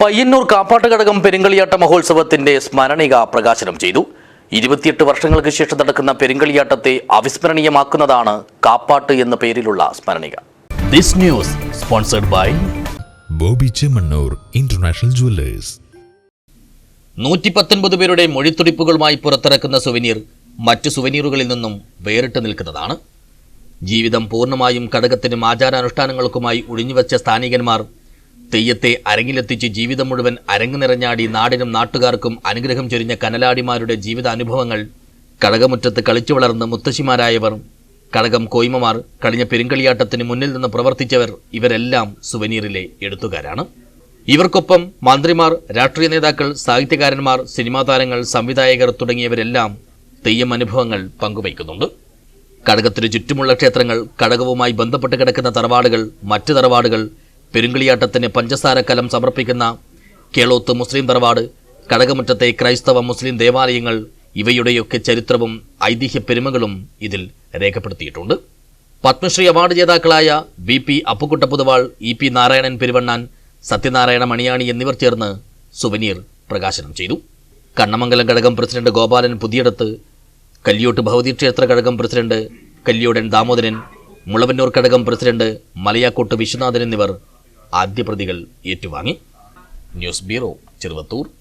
പയ്യന്നൂർ കാപ്പാട്ട് ഘടകം പെരുങ്കളിയാട്ട മഹോത്സവത്തിന്റെ സ്മരണിക പ്രകാശനം ചെയ്തു. ഇരുപത്തിയെട്ട് വർഷങ്ങൾക്ക് ശേഷം നടക്കുന്ന പെരുങ്കളിയാട്ടത്തെ അവിസ്മരണീയമാക്കുന്നതാണ് കാപ്പാട്ട് എന്ന പേരിലുള്ള സ്മരണിക. This news sponsored by Bobby Chemmanur international jewellers. നൂറ്റി പത്തൊൻപത് പേരുടെ മൊഴിത്തുടിപ്പുകളുമായി പുറത്തിറക്കുന്ന സുവനീർ മറ്റു സുവനീറുകളിൽ നിന്നും വേറിട്ട് നിൽക്കുന്നതാണ്. ജീവിതം പൂർണമായും കടകത്തിനും ആചാരാനുഷ്ഠാനങ്ങൾക്കുമായി ഒഴിഞ്ഞുവെച്ച സ്ഥാനികന്മാർ തെയ്യത്തെ അരങ്ങിലെത്തിച്ച് ജീവിതം മുഴുവൻ അരങ്ങു നിറഞ്ഞാടി നാടിനും നാട്ടുകാർക്കും അനുഗ്രഹം ചൊരിഞ്ഞ കനലാടിമാരുടെ ജീവിതാനുഭവങ്ങൾ. കടകമുറ്റത്ത് കളിച്ചു വളർന്ന് മുത്തശ്ശിമാരായവർ കടകം കോയ്മമാർ കഴിഞ്ഞ പെരുങ്കളിയാട്ടത്തിന് മുന്നിൽ നിന്ന് പ്രവർത്തിച്ചവർ ഇവരെല്ലാം സുവനീറിലെ എഴുത്തുകാരാണ്. ഇവർക്കൊപ്പം മന്ത്രിമാർ രാഷ്ട്രീയ നേതാക്കൾ സാഹിത്യകാരന്മാർ സിനിമാ താരങ്ങൾ സംവിധായകർ തുടങ്ങിയവരെല്ലാം തെയ്യം അനുഭവങ്ങൾ പങ്കുവയ്ക്കുന്നുണ്ട്. കടകത്തിന് ചുറ്റുമുള്ള ക്ഷേത്രങ്ങൾ കടകവുമായി ബന്ധപ്പെട്ട് കിടക്കുന്ന തറവാടുകൾ മറ്റ് തറവാടുകൾ പെരുങ്കളിയാട്ടത്തിന് പഞ്ചസാര കലം സമർപ്പിക്കുന്ന കേളോത്ത് മുസ്ലിം തറവാട് കടകമുറ്റത്തെ ക്രൈസ്തവ മുസ്ലിം ദേവാലയങ്ങൾ ഇവയുടെയൊക്കെ ചരിത്രവും ഐതിഹ്യപ്പെരുമകളും ഇതിൽ രേഖപ്പെടുത്തിയിട്ടുണ്ട്. പത്മശ്രീ അവാർഡ് ജേതാക്കളായ B P Appukuttapuduval E P Narayanan Peruvannan Sathyanarayana Maniyani എന്നിവർ ചേർന്ന് സുവനീർ പ്രകാശനം ചെയ്തു. കണ്ണമംഗലം ഘടകം പ്രസിഡന്റ് ഗോപാലൻ പുതിയടത്ത് കല്യോട്ട് ഭൗതിക്ഷേത്ര ഘടകം പ്രസിഡന്റ് കല്യോടൻ ദാമോദരൻ മുളവന്നൂർ ഘടകം പ്രസിഡന്റ് മലയാക്കോട്ട് വിശ്വനാഥൻ എന്നിവർ ആദ്യ പ്രതികൾ ഏറ്റുവാങ്ങി. News bureau Cheruvathur.